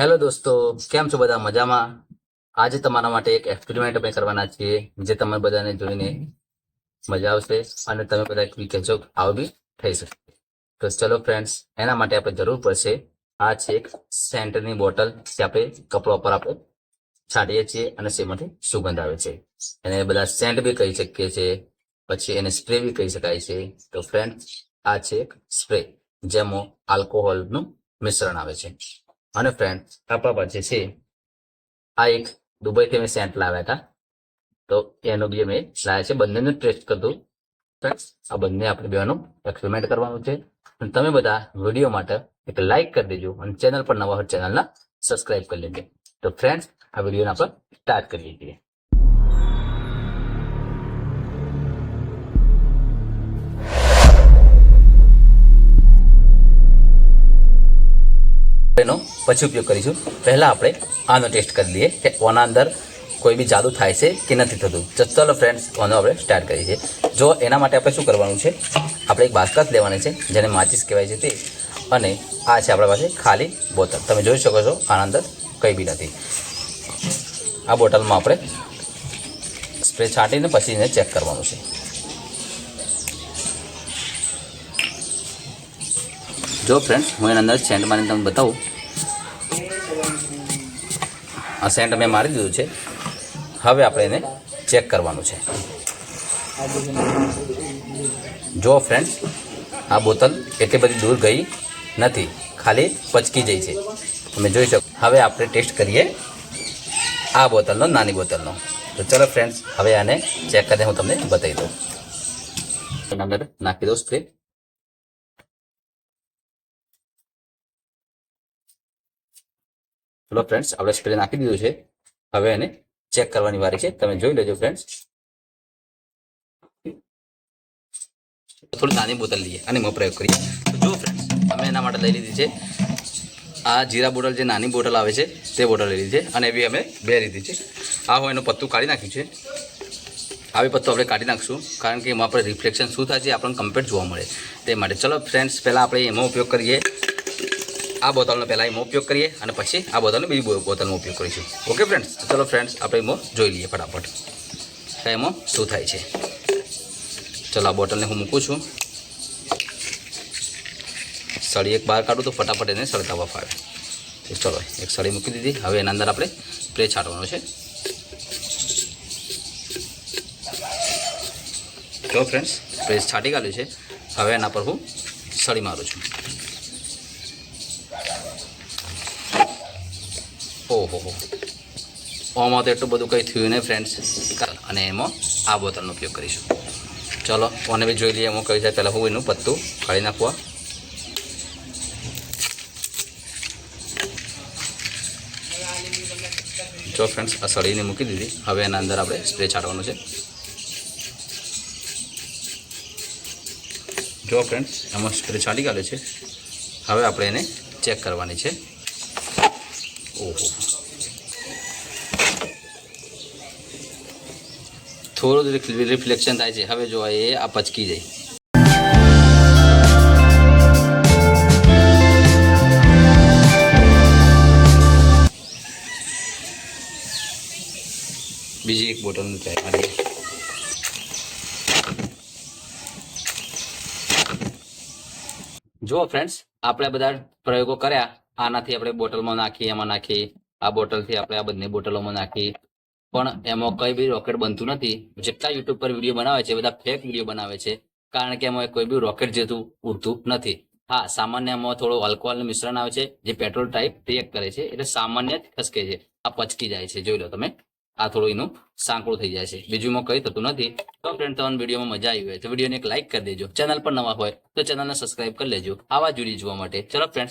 Hello દોસ્તો, કેમ છો બધા? મજામાં? આજે તમારા માટે એક એક્સપેરિમેન્ટ અમે કરવાના છીએ, જે તમે બધાને જોઈને મજા આવશે અને તમે બધા એક કહેશો બી થઈ શકે. તો ચલો ફ્રેન્ડ્સ એના માટે આપણે જરૂર પડશે, આ છે એક સેન્ટની બોટલ જે આપણે કપડા ઉપર આપણે છાંટીએ છીએ અને તેમાંથી સુગંધ આવે છે. એને બધા સેન્ટ બી કહી શકીએ છીએ પછી એને સ્પ્રે બી કહી શકાય છે. તો ફ્રેન્ડ્સ આ છે એક સ્પ્રે જેમાં આલ્કોહોલનું મિશ્રણ આવે છે. અને ફ્રેન્ડ આપણા પાસે છે, આ એક દુબઈથી મેં સેન્ટ લાવ્યા હતા. તો એનો બી મેં લાવ્યા છે. બંનેનું ટેસ્ટ કરતું. ફ્રેન્ડ્સ આ બંને આપણે બેનું એક્સપેરિમેન્ટ કરવાનું છે. અને તમે બધા વીડિયો માટે એક લાઈક કરી દેજો અને ચેનલ પર નવા હોય ચેનલના સબસ્ક્રાઇબ કરી લેજો. તો ફ્રેન્ડ્સ આ વિડીયોને આપણે સ્ટાર્ટ કરી છીએ. એનો પછી ઉપયોગ કરીશું. પહેલાં આપણે આનો ટેસ્ટ કરી લઈએ કે ઓના અંદર કોઈ બી જાદુ થાય છે કે નથી થતું. ચલો ફ્રેન્ડ્સ ઓનો આપણે સ્ટાર્ટ કરીએ છીએ. જો એના માટે આપણે શું કરવાનું છે? આપણે એક બાસ્કત લેવાની છે, જેને માચિસ કહેવાય છે તે. અને આ છે આપણા પાસે ખાલી બોટલ તમે જોઈ શકો છો, આના અંદર કંઈ બી નથી. આ બોટલમાં આપણે સ્પ્રે છાંટીને પછી એને ચેક કરવાનું છે. જો ફ્રેન્ડ્સ હું એના અંદર સેન્ટ મારીને તમને બતાવું. આ સેન્ટ મેં મારી દીધું છે. હવે આપણે એને ચેક કરવાનું છે. જો ફ્રેન્ડ્સ આ બોતલ એટલી બધી દૂર ગઈ નથી. ખાલી પચકી જઈ છે. તમે જોઈ શકો. હવે આપણે ટેસ્ટ કરીએ આ બોટલનો નાની બોટલનો તો ચલો ફ્રેન્ડ્સ હવે આને ચેક કરીને હું તમને બતાવી દઉં. અંદર નાખી દઉં સ્પ્રે ચલો ફ્રેન્ડ્સ આપણે સ્પ્રે નાખી દીધું છે. હવે એને ચેક કરવાની વારી છે. તમે જોઈ લેજો ફ્રેન્ડ્સ થોડી નાની બોટલ લઈએ અને એમાં પ્રયોગ કરીએ. તો જો ફ્રેન્ડ્સ અમે એના માટે લઈ લીધી છે. આ જીરા બોટલ જે નાની બોટલ આવે છે, તે બોટલ લઈ લીધી છે અને એવી અમે બે લીધી છે. આ હું એનું પત્તું કાઢી નાખ્યું છે. આવી પત્તું આપણે કાઢી નાખશું, કારણ કે એમાં આપણે રિફ્લેક્શન શું થાય છે આપણને કમ્પેર જોવા મળે. તે માટે ચલો ફ્રેન્ડ્સ પહેલાં આપણે એમાં ઉપયોગ કરીએ. આ બોટલનો પહેલાં એમાં ઉપયોગ કરીએ અને પછી આ બોટલનો બીજી બોટલનો ઉપયોગ કરીશું. ઓકે ફ્રેન્ડ્સ ચલો ફ્રેન્ડ્સ આપણે એમાં જોઈ લઈએ ફટાફટ. કે એમાં શું થાય છે? ચલો આ બોટલને હું મૂકું છું. સળી એક બહાર કાઢું તો ફટાફટ એને સળગાવવા ફાવે. ચલો, એક સળી મૂકી દીધી. હવે એના અંદર આપણે સ્પ્રે છાંટવાનો છે. જો ફ્રેન્ડ્સ સ્પ્રે છાંટી કાઢ્યું છે. હવે એના પર હું સળી મારું છું. ઓહો હો આમાં તો એટલું બધું કંઈ થયું નહીં ફ્રેન્ડ્સ અને એમાં આ બોટલનો ઉપયોગ કરીશું. ચલો, કોને બી જોઈ લઈએ, એમાં કઈ જાય પહેલાં હું એનું પત્તું કાઢી નાખવા જો ફ્રેન્ડ્સ આ સળીને મૂકી દીધી. હવે એના અંદર આપણે સ્પ્રે છાંટવાનો છે. જો ફ્રેન્ડ્સ એમાં સ્પ્રે છાંટી કાઢ્યો છે. હવે આપણે એને ચેક કરવાની છે ઓહો થોડું રિફ્લેક્શન થાય છે. હવે જો એ આ પચકી જાય. બીજી એક બોટલનું ટ્રાય જુઓ ફ્રેન્ડ્સ આપણે બધા પ્રયોગો કર્યા. આનાથી આપણે બોટલમાં નાખી એમાં નાખી આ બોટલથી આપણે આ બંને બોટલોમાં નાખી પણ એમાં કઈ બી રોકેટ બનતું નથી. જેટલા યુટ્યુબ પર વીડિયો બનાવે છે બધા ફેક વીડિયો બનાવે છે. કારણ કે એમાં કોઈ બી રોકેટ જેતું ઉડતું નથી. હા, સામાન્ય એમાં થોડું આલ્કોહોલનું મિશ્રણ આવે છે, જે પેટ્રોલ ટાઈપ રિએક્ટ કરે છે, એટલે સામાન્ય ખસકે છે. આ પચકી જાય છે, જોઈ લો તમે. આ થોડું એનું સાંકડું થઈ જાય છે. બીજુંમાં કંઈ થતું નથી. તો ફ્રેન્ડ તમને વિડીયોમાં મજા આવી હોય. તો વિડીયોને એક લાઇક કરી દેજો. ચેનલ પર નવા હોય, તો ચેનલને સબસ્ક્રાઇબ કરી લેજો. આવા જ જોવા માટે. ચલો ફ્રેન્ડ્સ